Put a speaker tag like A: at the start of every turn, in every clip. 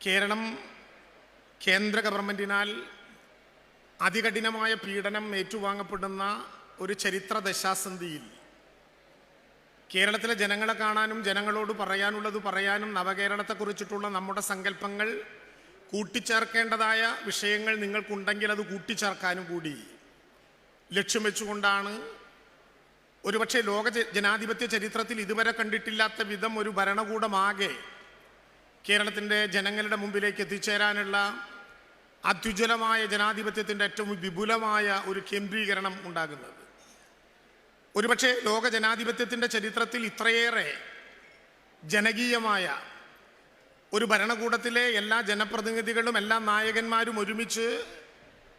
A: കേരളം കേന്ദ്ര ഗവൺമെന്റിനാൽ അതികഠിനമായ പീഡനം ഏറ്റുവാങ്ങപ്പെടുന്ന ഒരു ചരിത്ര ദശാസന്ധിയിൽ കേരളത്തിലെ ജനങ്ങളെ കാണാനും ജനങ്ങളോട് പറയാനുള്ളത് പറയാനും നവകേരളത്തെക്കുറിച്ചിട്ടുള്ള നമ്മുടെ സങ്കല്പങ്ങൾ കൂട്ടിച്ചേർക്കേണ്ടതായ വിഷയങ്ങൾ നിങ്ങൾക്കുണ്ടെങ്കിൽ അത് കൂട്ടിച്ചേർക്കാനും കൂടി ലക്ഷ്യം വെച്ചുകൊണ്ടാണ് ഒരുപക്ഷെ ലോക ജനാധിപത്യ ചരിത്രത്തിൽ ഇതുവരെ കണ്ടിട്ടില്ലാത്ത വിധം ഒരു ഭരണകൂടമാകെ കേരളത്തിന്റെ ജനങ്ങളുടെ മുമ്പിലേക്ക് എത്തിച്ചേരാനുള്ള അത്യുജ്വലമായ ജനാധിപത്യത്തിന്റെ ഏറ്റവും വിപുലമായ ഒരു കേന്ദ്രീകരണം ഉണ്ടാകുന്നത്. ഒരുപക്ഷെ ലോക ജനാധിപത്യത്തിന്റെ ചരിത്രത്തിൽ ഇത്രയേറെ ജനകീയമായ ഒരു ഭരണകൂടത്തിലെ എല്ലാ ജനപ്രതിനിധികളും എല്ലാ നായകന്മാരും ഒരുമിച്ച്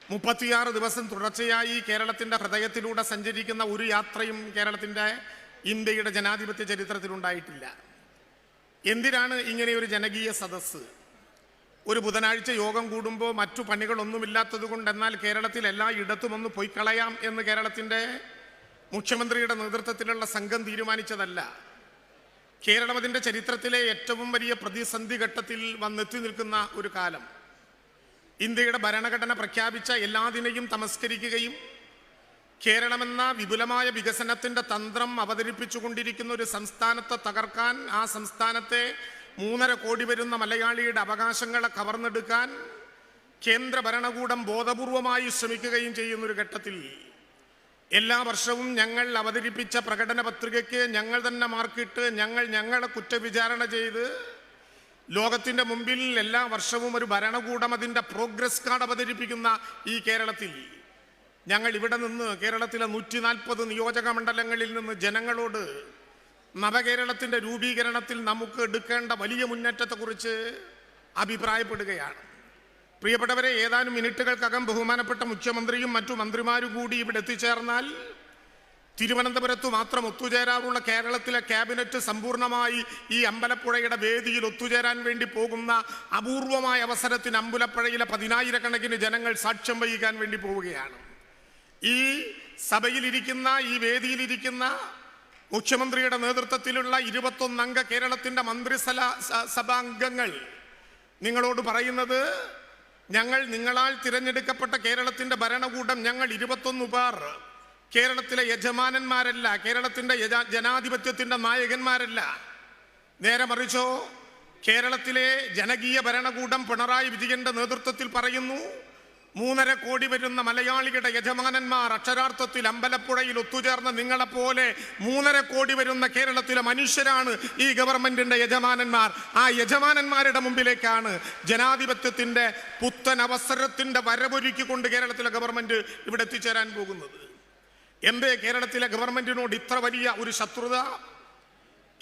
A: മുപ്പത്തിയാറ് ദിവസം തുടർച്ചയായി കേരളത്തിന്റെ ഹൃദയത്തിലൂടെ സഞ്ചരിക്കുന്ന ഒരു യാത്രയും കേരളത്തിന്റെ ഇന്ത്യയുടെ ജനാധിപത്യ ചരിത്രത്തിലുണ്ടായിട്ടില്ല എന്തിനാണ് ഇങ്ങനെ ഒരു ജനകീയ സദസ്സ്? ഒരു ബുധനാഴ്ച യോഗം കൂടുമ്പോൾ മറ്റു പണികളൊന്നുമില്ലാത്തത് കൊണ്ട് എന്നാൽ കേരളത്തിൽ എല്ലാ ഇടത്തും ഒന്ന് പോയി കളയാം എന്ന് കേരളത്തിന്റെ മുഖ്യമന്ത്രിയുടെ നേതൃത്വത്തിലുള്ള സംഘം തീരുമാനിച്ചതല്ല. കേരളം അതിന്റെ ചരിത്രത്തിലെ ഏറ്റവും വലിയ പ്രതിസന്ധി ഘട്ടത്തിൽ വന്നെത്തി നിൽക്കുന്ന ഒരു കാലം. ഇന്ത്യയുടെ ഭരണഘടന പ്രഖ്യാപിച്ച എല്ലാതിനെയും തമസ്കരിക്കുകയും കേരളമെന്ന വിപുലമായ വികസനത്തിന്റെ തന്ത്രം അവതരിപ്പിച്ചുകൊണ്ടിരിക്കുന്ന ഒരു സംസ്ഥാനത്തെ തകർക്കാൻ ആ സംസ്ഥാനത്തെ മൂന്നര കോടി വരുന്ന മലയാളിയുടെ അവകാശങ്ങളെ കവർന്നെടുക്കാൻ കേന്ദ്ര ഭരണകൂടം ബോധപൂർവമായി ശ്രമിക്കുകയും ചെയ്യുന്ന ഒരു ഘട്ടത്തിൽ എല്ലാ വർഷവും ഞങ്ങൾ അവതരിപ്പിച്ച പ്രകടന പത്രികയ്ക്ക് ഞങ്ങൾ തന്നെ മാർക്കിട്ട് ഞങ്ങൾ ഞങ്ങളെ കുറ്റവിചാരണ ചെയ്ത് ലോകത്തിന്റെ മുമ്പിൽ എല്ലാ വർഷവും ഒരു ഭരണകൂടം അതിന്റെ പ്രോഗ്രസ് കാർഡ് അവതരിപ്പിക്കുന്ന ഈ കേരളത്തിൽ ഞങ്ങൾ ഇവിടെ നിന്ന് കേരളത്തിലെ നൂറ്റി നാൽപ്പത് നിയോജക മണ്ഡലങ്ങളിൽ നിന്ന് ജനങ്ങളോട് നവകേരളത്തിന്റെ രൂപീകരണത്തിൽ നമുക്ക് എടുക്കേണ്ട വലിയ മുന്നേറ്റത്തെക്കുറിച്ച് അഭിപ്രായപ്പെടുകയാണ്. പ്രിയപ്പെട്ടവരെ ഏതാനും മിനിറ്റുകൾക്കകം ബഹുമാനപ്പെട്ട മുഖ്യമന്ത്രിയും മറ്റു മന്ത്രിമാരും കൂടി ഇവിടെ എത്തിച്ചേർന്നാൽ തിരുവനന്തപുരത്ത് മാത്രം ഒത്തുചേരാറുള്ള കേരളത്തിലെ ക്യാബിനറ്റ് സമ്പൂർണമായി ഈ അമ്പലപ്പുഴയുടെ വേദിയിൽ ഒത്തുചേരാൻ വേണ്ടി പോകുന്ന അപൂർവമായ അവസരത്തിന് അമ്പലപ്പുഴയിലെ പതിനായിരക്കണക്കിന് ജനങ്ങൾ സാക്ഷ്യം വഹിക്കാൻ വേണ്ടി പോവുകയാണ്. ഈ സഭയിലിരിക്കുന്ന ഈ വേദിയിലിരിക്കുന്ന മുഖ്യമന്ത്രിയുടെ നേതൃത്വത്തിലുള്ള ഇരുപത്തൊന്നംഗ കേരളത്തിന്റെ മന്ത്രിസല സഭാംഗങ്ങൾ നിങ്ങളോട് പറയുന്നത് ഞങ്ങൾ നിങ്ങളാൽ തിരഞ്ഞെടുക്കപ്പെട്ട കേരളത്തിന്റെ ഭരണകൂടം ഞങ്ങൾ ഇരുപത്തൊന്ന് പേർ കേരളത്തിലെ യജമാനന്മാരല്ല കേരളത്തിന്റെ യജ- ജനാധിപത്യത്തിന്റെ നായകന്മാരല്ല. നേരെ മറിച്ചോ കേരളത്തിലെ ജനകീയ ഭരണകൂടം പിണറായി വിജയന്റെ നേതൃത്വത്തിൽ പറയുന്നു മൂന്നര കോടി വരുന്ന മലയാളികളുടെ യജമാനന്മാർ അക്ഷരാർത്ഥത്തിൽ അമ്പലപ്പുഴയിൽ ഒത്തുചേർന്ന നിങ്ങളെപ്പോലെ മൂന്നര കോടി വരുന്ന കേരളത്തിലെ മനുഷ്യരാണ് ഈ ഗവൺമെന്റിന്റെ യജമാനന്മാർ. ആ യജമാനന്മാരുടെ മുമ്പിലേക്കാണ് ജനാധിപത്യത്തിന്റെ പുത്തൻ അവസരത്തിന്റെ വരവൊരുക്കിക്കൊണ്ട് കേരളത്തിലെ ഗവൺമെന്റ് ഇവിടെ എത്തിച്ചേരാൻ പോകുന്നത്. എന്തേ കേരളത്തിലെ ഗവൺമെന്റിനോട് ഇത്ര വലിയ ഒരു ശത്രുത?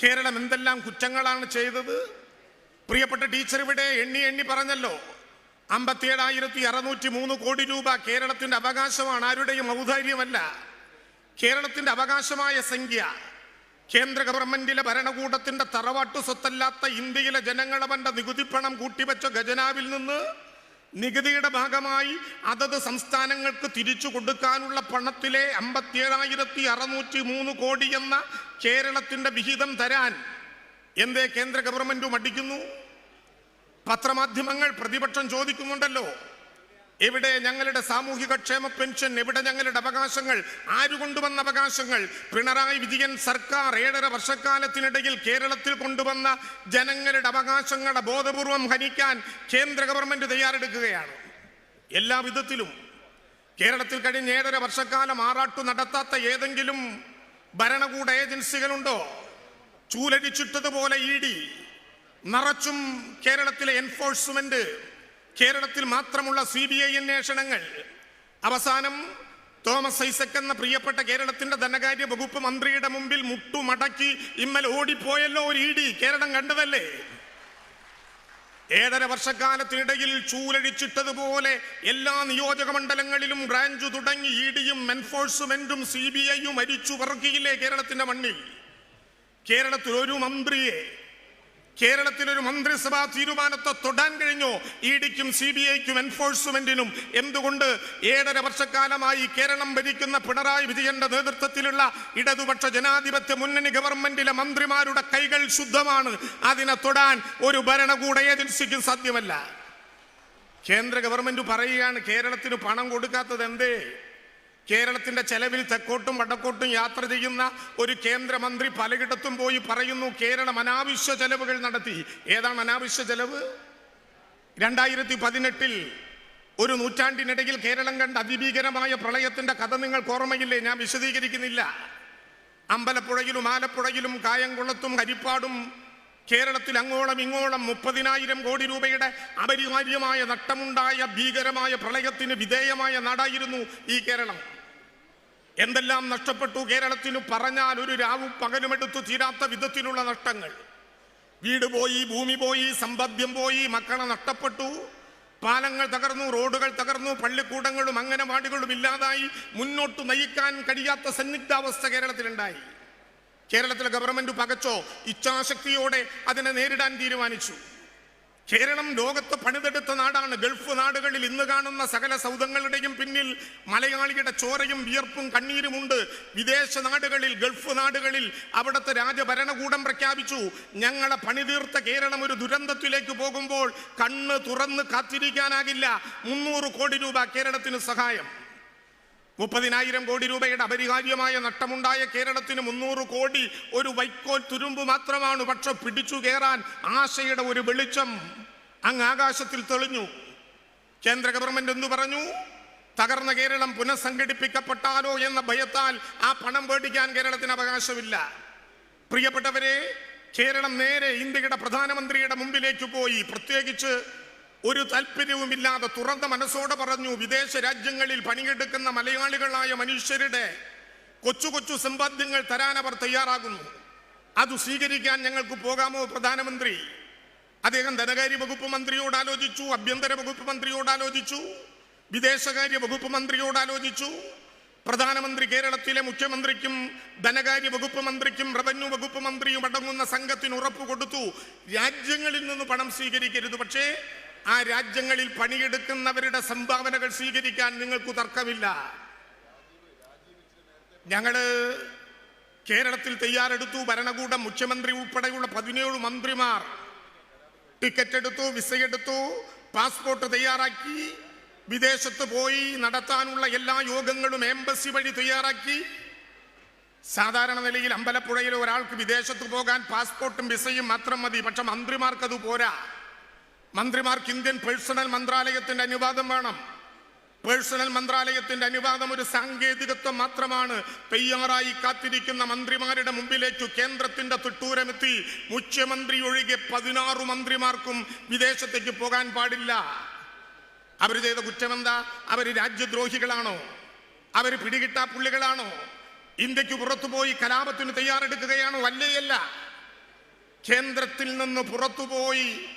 A: കേരളം എന്തെല്ലാം കുറ്റങ്ങളാണ് ചെയ്തത്? പ്രിയപ്പെട്ട ടീച്ചർ ഇവിടെ എണ്ണി എണ്ണി പറഞ്ഞല്ലോ. അമ്പത്തിയേഴായിരത്തി അറുന്നൂറ്റി മൂന്ന് കോടി രൂപ കേരളത്തിന്റെ അവകാശമാണ്. ആരുടെയും ഔദാര്യമല്ല. കേരളത്തിന്റെ അവകാശമായ സംഖ്യ. കേന്ദ്ര ഗവൺമെന്റിലെ ഭരണകൂടത്തിന്റെ തറവാട്ടു സ്വത്തല്ലാത്ത ഇന്ത്യയിലെ ജനങ്ങളവന്റെ നികുതിപ്പണം കൂട്ടിവെച്ച ഖജനാവിൽ നിന്ന് നികുതിയുടെ ഭാഗമായി അതത് സംസ്ഥാനങ്ങൾക്ക് തിരിച്ചു കൊടുക്കാനുള്ള പണത്തിലെ അമ്പത്തിയേഴായിരത്തി അറുന്നൂറ്റി മൂന്ന് കോടി എന്ന കേരളത്തിന്റെ വിഹിതം തരാൻ എന്തേ കേന്ദ്ര ഗവൺമെന്റും മടിക്കുന്നു? പത്രമാധ്യമങ്ങൾ പ്രതിപക്ഷം ചോദിക്കുന്നുണ്ടല്ലോ. എവിടെ ഞങ്ങളുടെ സാമൂഹിക ക്ഷേമ പെൻഷൻ എവിടെ ഞങ്ങളുടെ അവകാശങ്ങൾ ആര് കൊണ്ടുവന്ന അവകാശങ്ങൾ? പിണറായി വിജയൻ സർക്കാർ ഏഴര വർഷക്കാലത്തിനിടയിൽ കേരളത്തിൽ കൊണ്ടുവന്ന ജനങ്ങളുടെ അവകാശങ്ങളെ ബോധപൂർവം ഹനിക്കാൻ കേന്ദ്ര ഗവൺമെന്റ് തയ്യാറെടുക്കുകയാണ്. എല്ലാ വിധത്തിലും. കേരളത്തിൽ കഴിഞ്ഞ ഏഴര വർഷക്കാലം ആറാട്ടു നടത്താത്ത ഏതെങ്കിലും ഭരണകൂട ഏജൻസികളുണ്ടോ? ചൂലടിച്ചിട്ടതുപോലെ ഇ ഡി നിറച്ചും കേരളത്തിലെ എൻഫോഴ്സ്മെന്റ് കേരളത്തിൽ മാത്രമുള്ള സി ബി ഐ അന്വേഷണങ്ങൾ. അവസാനം തോമസ് ഐസക് എന്ന പ്രിയപ്പെട്ട കേരളത്തിന്റെ ധനകാര്യ വകുപ്പ് മന്ത്രിയുടെ മുമ്പിൽ മുട്ടുമടക്കി ഇമ്മൽ ഓടിപ്പോയല്ലോ ഒരു ഇ ഡി. കേരളം കണ്ടതല്ലേ? ഏഴര വർഷക്കാലത്തിനിടയിൽ ചൂലഴിച്ചിട്ടതുപോലെ എല്ലാ നിയോജക മണ്ഡലങ്ങളിലും ബ്രാഞ്ച് തുടങ്ങി ഇ ഡിയും എൻഫോഴ്സ്മെന്റും സി ബി ഐയും അരിച്ചു പറക്കിയില്ലേ കേരളത്തിന്റെ മണ്ണിൽ. കേരളത്തിൽ ഒരു മന്ത്രിയെ കേരളത്തിൽ ഒരു മന്ത്രിസഭാ തീരുമാനത്തെ തൊടാൻ കഴിഞ്ഞോ? ഇ ഡിക്കും സി ബി ഐക്കും എൻഫോഴ്സ്മെന്റിനും എന്തുകൊണ്ട് ഏഴര വർഷക്കാലമായി കേരളം ഭരിക്കുന്ന പിണറായി വിജയന്റെ നേതൃത്വത്തിലുള്ള ഇടതുപക്ഷ ജനാധിപത്യ മുന്നണി ഗവൺമെന്റിലെ മന്ത്രിമാരുടെ കൈകൾ ശുദ്ധമാണ്. അതിനെ തൊടാൻ ഒരു ഭരണകൂട ഏജൻസിക്കും സാധ്യമല്ല. കേന്ദ്ര ഗവൺമെന്റ് പറയുകയാണ് കേരളത്തിന് പണം കൊടുക്കാത്തത് എന്തേ? കേരളത്തിന്റെ ചെലവിൽ തെക്കോട്ടും വടക്കോട്ടും യാത്ര ചെയ്യുന്ന ഒരു കേന്ദ്രമന്ത്രി പലയിടത്തും പോയി പറയുന്നു കേരളം അനാവശ്യ ചെലവുകൾ നടത്തി. ഏതാണ് അനാവശ്യ ചെലവ്? രണ്ടായിരത്തി പതിനെട്ടിൽ ഒരു നൂറ്റാണ്ടിനിടയിൽ കേരളം കണ്ട അതിഭീകരമായ പ്രളയത്തിന്റെ കഥ നിങ്ങൾക്ക് ഓർമ്മയില്ലേ? ഞാൻ വിശദീകരിക്കുന്നില്ല. അമ്പലപ്പുഴയിലും ആലപ്പുഴയിലും കായംകുളത്തും ഹരിപ്പാടും കേരളത്തിൽ അങ്ങോളം ഇങ്ങോളം മുപ്പതിനായിരം കോടി രൂപയുടെ അപരിഹാര്യമായ നഷ്ടമുണ്ടായ ഭീകരമായ പ്രളയത്തിന് വിധേയമായ നാടായിരുന്നു ഈ കേരളം. എന്തെല്ലാം നഷ്ടപ്പെട്ടു കേരളത്തിന് പറഞ്ഞാൽ ഒരു രാവും പകലുമെടുത്തു തീരാത്ത വിധത്തിലുള്ള നഷ്ടങ്ങൾ. വീട് പോയി ഭൂമി പോയി സമ്പദ്യം പോയി മക്കളെ നഷ്ടപ്പെട്ടു. പാലങ്ങൾ തകർന്നു റോഡുകൾ തകർന്നു പള്ളിക്കൂടങ്ങളും അംഗനവാടികളും ഇല്ലാതായി മുന്നോട്ട് നയിക്കാൻ കഴിയാത്ത സന്നിഗ്ധാവസ്ഥ കേരളത്തിലുണ്ടായി. കേരളത്തിലെ ഗവൺമെന്റ് പകച്ചോ ഇച്ഛാശക്തിയോടെ അതിനെ നേരിടാൻ തീരുമാനിച്ചു. കേരളം ലോകത്ത് പണിതെടുത്ത നാടാണ്. ഗൾഫ് നാടുകളിൽ ഇന്ന് കാണുന്ന സകല സൗദങ്ങളുടെയും പിന്നിൽ മലയാളിയുടെ ചോരയും വിയർപ്പും കണ്ണീരുമുണ്ട്. വിദേശ നാടുകളിൽ ഗൾഫ് നാടുകളിൽ അവിടുത്തെ രാജഭരണകൂടം പ്രഖ്യാപിച്ചു. ഞങ്ങളെ പണിതീർത്ത കേരളം ഒരു ദുരന്തത്തിലേക്ക് പോകുമ്പോൾ കണ്ണ് തുറന്ന് കാത്തിരിക്കാനാകില്ല. മുന്നൂറ് കോടി രൂപ കേരളത്തിന് സഹായം. മുപ്പതിനായിരം കോടി രൂപയുടെ അപരിഹാര്യമായ നഷ്ടമുണ്ടായ കേരളത്തിന് മുന്നൂറ് കോടി ഒരു വൈക്കോൽ തുരുമ്പ് മാത്രമാണ് പക്ഷെ പിടിച്ചു കയറാൻ ആശയുടെ ഒരു വെളിച്ചം അങ്ങ് ആകാശത്തിൽ തെളിഞ്ഞു. കേന്ദ്ര ഗവൺമെന്റ് എന്തു പറഞ്ഞു? തകർന്ന കേരളം പുനഃസംഘടിപ്പിക്കപ്പെട്ടാലോ എന്ന ഭയത്താൽ ആ പണം പേടിക്കാൻ കേരളത്തിന് അവകാശമില്ല. പ്രിയപ്പെട്ടവരെ കേരളം നേരെ ഇന്ത്യയുടെ പ്രധാനമന്ത്രിയുടെ മുമ്പിലേക്ക് പോയി. പ്രത്യേകിച്ച് ഒരു താല്പര്യവുമില്ലാതെ തുറന്ന മനസ്സോടെ പറഞ്ഞു വിദേശ രാജ്യങ്ങളിൽ പണിയെടുക്കുന്ന മലയാളികളായ മനുഷ്യരുടെ കൊച്ചു കൊച്ചു സമ്പാദ്യങ്ങൾ തരാൻ അവർ തയ്യാറാകുന്നു. അത് സ്വീകരിക്കാൻ ഞങ്ങൾക്ക് പോകാമോ പ്രധാനമന്ത്രി? അദ്ദേഹം ധനകാര്യ വകുപ്പ് മന്ത്രിയോട് ആലോചിച്ചു ആഭ്യന്തര വകുപ്പ് മന്ത്രിയോട് ആലോചിച്ചു വിദേശകാര്യ വകുപ്പ് മന്ത്രിയോട് ആലോചിച്ചു. പ്രധാനമന്ത്രി കേരളത്തിലെ മുഖ്യമന്ത്രിക്കും ധനകാര്യ വകുപ്പ് മന്ത്രിക്കും റവന്യൂ വകുപ്പ് മന്ത്രിയും അടങ്ങുന്ന സംഘത്തിന് ഉറപ്പ് കൊടുത്തു. രാജ്യങ്ങളിൽ നിന്ന് പണം സ്വീകരിക്കരുത്. പക്ഷേ ആ രാജ്യങ്ങളിൽ പണിയെടുക്കുന്നവരുടെ സംഭാവനകൾ സ്വീകരിക്കാൻ നിങ്ങൾക്ക് തർക്കമില്ല. ഞങ്ങൾ കേരളത്തിൽ തയ്യാറെടുത്തു. ഭരണകൂടം മുഖ്യമന്ത്രി ഉൾപ്പെടെയുള്ള പതിനേഴ് മന്ത്രിമാർ ടിക്കറ്റ് എടുത്തു വിസ എടുത്തു പാസ്പോർട്ട് തയ്യാറാക്കി വിദേശത്ത് പോയി നടത്താനുള്ള എല്ലാ യോഗങ്ങളും എംബസി വഴി തയ്യാറാക്കി. സാധാരണ നിലയിൽ അമ്പലപ്പുഴയിൽ ഒരാൾക്ക് വിദേശത്ത് പോകാൻ പാസ്പോർട്ടും വിസയും മാത്രം മതി. പക്ഷെ മന്ത്രിമാർക്കത് പോരാ. മന്ത്രിമാർക്ക് ഇന്ത്യൻ പേഴ്സണൽ മന്ത്രാലയത്തിന്റെ അനുവാദം വേണം. പേഴ്സണൽ മന്ത്രാലയത്തിന്റെ അനുവാദം ഒരു സാങ്കേതികത്വം മാത്രമാണ്. തയ്യാറായി കാത്തിരിക്കുന്ന മന്ത്രിമാരുടെ മുമ്പിലേക്ക് കേന്ദ്രത്തിന്റെ തുട്ടൂരമെത്തി മുഖ്യമന്ത്രി ഒഴികെ പതിനാറ് മന്ത്രിമാർക്കും വിദേശത്തേക്ക് പോകാൻ പാടില്ല. അവർ ചെയ്ത കുറ്റമെന്താ അവർ രാജ്യദ്രോഹികളാണോ? അവർ പിടികിട്ടാ പുള്ളികളാണോ? ഇന്ത്യയ്ക്ക് പുറത്തുപോയി കലാപത്തിന് തയ്യാറെടുക്കുകയാണോ? അല്ലേയല്ല. കേന്ദ്രത്തിൽ നിന്ന് പുറത്തുപോയി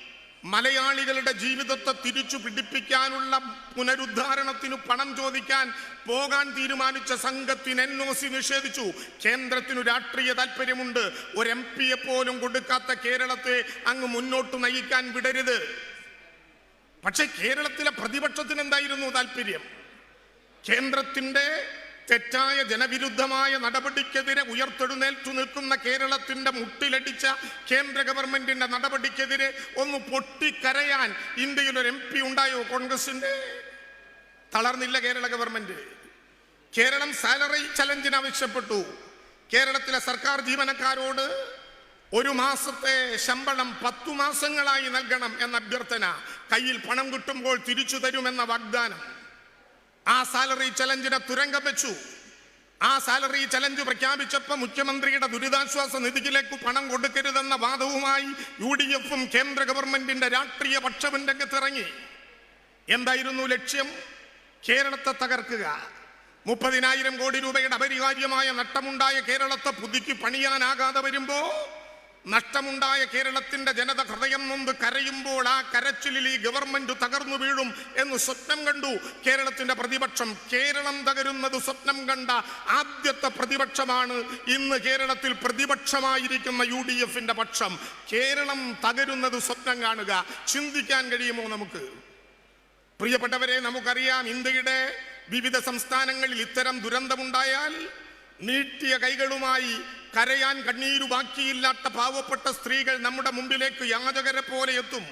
A: മലയാളികളുടെ ജീവിതത്തെ തിരിച്ചു പിടിപ്പിക്കാനുള്ള പുനരുദ്ധാരണത്തിന് പണം ചോദിക്കാൻ പോകാൻ തീരുമാനിച്ച സംഘത്തിന് എൻ ഒ സി നിഷേധിച്ചു. കേന്ദ്രത്തിനു രാഷ്ട്രീയ താല്പര്യമുണ്ട്. ഒരു എം പിയെ പോലും കൊടുക്കാത്ത കേരളത്തെ അങ്ങ് മുന്നോട്ട് നയിക്കാൻ വിടരുത്. പക്ഷെ കേരളത്തിലെ പ്രതിപക്ഷത്തിന് എന്തായിരുന്നു താല്പര്യം? കേന്ദ്രത്തിന്റെ തെറ്റായ ജനവിരുദ്ധമായ നടപടിക്കെതിരെ ഉയർത്തെഴുന്നേറ്റു നിൽക്കുന്ന കേരളത്തിന്റെ മുട്ടിലടിച്ച കേന്ദ്ര ഗവൺമെന്റിന്റെ നടപടിക്കെതിരെ ഒന്ന് പൊട്ടിക്കരയാൻ ഇന്ത്യയിൽ ഒരു എം പി ഉണ്ടായോ കോൺഗ്രസിന്റെ തളർന്നില്ല കേരള ഗവൺമെന്റ് കേരളം സാലറി ചലഞ്ചിന് ആവശ്യപ്പെട്ടു. കേരളത്തിലെ സർക്കാർ ജീവനക്കാരോട് ഒരു മാസത്തെ ശമ്പളം പത്തു മാസങ്ങളായി നൽകണം എന്ന അഭ്യർത്ഥന. കയ്യിൽ പണം കിട്ടുമ്പോൾ തിരിച്ചു തരുമെന്ന വാഗ്ദാനം. ആ സാലറി ചലഞ്ചിനെ തുരങ്കം വെച്ചു ആ സാലറി ചലഞ്ച് പ്രഖ്യാപിച്ചപ്പോൾ മുഖ്യമന്ത്രിയുടെ ദുരിതാശ്വാസ നിധിയിലേക്ക് പണം കൊടുക്കരുതെന്ന വാദവുമായി യു ഡി എഫും കേന്ദ്ര ഗവൺമെന്റിന്റെ രാഷ്ട്രീയ പക്ഷവും രംഗത്തിറങ്ങി. എന്തായിരുന്നു ലക്ഷ്യം? കേരളത്തെ തകർക്കുക. മുപ്പതിനായിരം കോടി രൂപയുടെ അപരിഹാര്യമായ നഷ്ടമുണ്ടായ കേരളത്തെ പുതുക്കി പണിയാനാകാതെ വരുമ്പോ നഷ്ടമുണ്ടായ കേരളത്തിന്റെ ജനത ഹൃദയം നൊന്ത് കരയുമ്പോൾ ആ കരച്ചിലിൽ ഈ ഗവൺമെന്റ് തകർന്നു വീഴും എന്ന് സ്വപ്നം കണ്ടു. കേരളത്തിന്റെ പ്രതിപക്ഷം കേരളം തകരുന്നത് സ്വപ്നം കണ്ട ആദ്യത്തെ പ്രതിപക്ഷമാണ്. ഇന്ന് കേരളത്തിൽ പ്രതിപക്ഷമായിരിക്കുന്ന യു ഡി എഫിന്റെ പക്ഷം കേരളം തകരുന്നത് സ്വപ്നം കാണുക. ചിന്തിക്കാൻ കഴിയുമോ നമുക്ക്? പ്രിയപ്പെട്ടവരെ നമുക്കറിയാം ഇന്ത്യയുടെ വിവിധ സംസ്ഥാനങ്ങളിൽ ഇത്തരം ദുരന്തമുണ്ടായാൽ നീട്ടിയ കൈകളുമായി കരയാൻ കണ്ണീരു ബാക്കിയില്ലാത്ത പാവപ്പെട്ട സ്ത്രീകൾ നമ്മുടെ മുമ്പിലേക്ക് യാചകരെ പോലെ എത്തും.